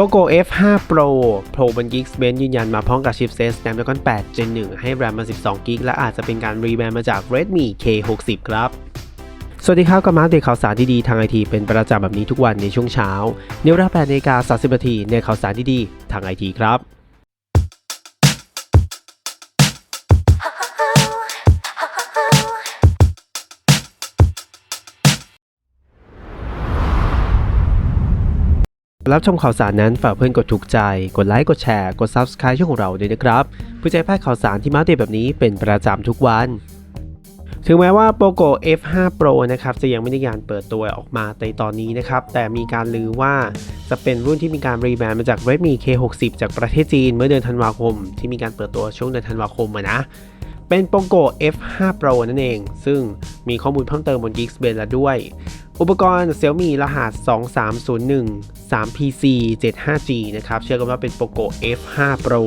POCO F5 Pro Pro บน Geekbench ยืนยันมาพร้อมกับชิปเซต Snapdragon 8 Gen 1 ให้แรมมา 12 GB และอาจจะเป็นการรีแบรนด์มาจาก Redmi K60 ครับ สวัสดีครับกับมาอัปเดตข่าวสารดีๆทางไอทีเป็นประจำแบบนี้ทุกวันในช่วงเช้า เนเวลา8นาฬิกา30นาทีในข่าวสารดีๆทางไอทีครับ รับชมข่าวสารนั้นฝากเพื่อนกดถูกใจ กดไลค์กดแชร์กด Subscribe ช่องของเราด้วยนะครับเพื่อจะให้พลาดข่าวสารที่มาเดตแบบนี้เป็นประจำทุกวันถึงแม้ว่า POCO F5 Pro นะครับจะยังไม่ได้การเปิดตัวออกมาในตอนนี้นะครับ แต่มีการลือว่าจะเป็นรุ่นที่มีการรีแบรนด์มาจาก Redmi K60 จากประเทศจีนเมื่อเดือนธันวาคม ที่มีการเปิดตัวช่วงเดือนธันวาคมนะ เป็น POCO F5 Pro นั่นเอง ซึ่งมีข้อมูลเพิ่มเติมบน Geekbench แล้วด้วย อุปกรณ์ Xiaomi รหัส 2301 3PC 75G นะครับ เชื่อกันว่าเป็น POCO F5 Pro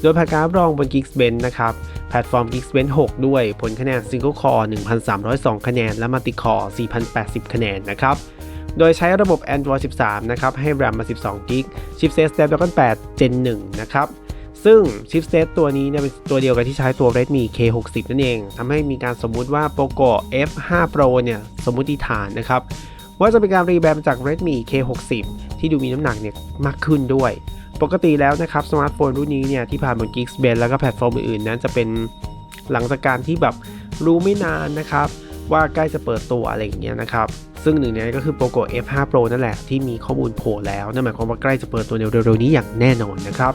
โดยผ่านการรับรองบน Geekbench นะครับ แพลตฟอร์ม Geekbench 6 ด้วย ผลคะแนน Single Core 1,302 คะแนน และ Multi Core 4,080 คะแนนนะครับโดยใช้ระบบ Android 13 นะครับ ให้ RAM มา 12 g b ชิปเซต Snapdragon 8 Gen 1 นะครับ ซึ่งชิปเซตตัวนี้เนี่ยเป็นตัวเดียวกับที่ใช้ตัว Redmi K60 นั่นเองทำให้มีการสมมุติว่า POCO F5 Pro เนี่ยสมมุติฐานนะครับ ว่าจะเป็นการรีแบรนด์มจาก Redmi K60 ที่ดูมีน้ำหนักเนี่ยมากขึ้นด้วย ปกติแล้วนะครับสมาร์ทโฟนรุ่นนี้เนี่ยที่ผ่านบน Geekbench แล้วก็แพลตฟอร์มอื่นๆนั้นจะเป็นหลังจากการที่แบบรู้ไม่นานนะครับว่าใกล้จะเปิดตัวอะไรอย่างเงี้ยนะครับ ซึ่งหนึ่งในนั้นก็คือ POCO F5 Pro นั่นแหละที่มีข้อมูลโผล่แล้ว นั่นหมายความว่าใกล้จะเปิดตัวเร็วๆนี้อย่างแน่นอนนะครับ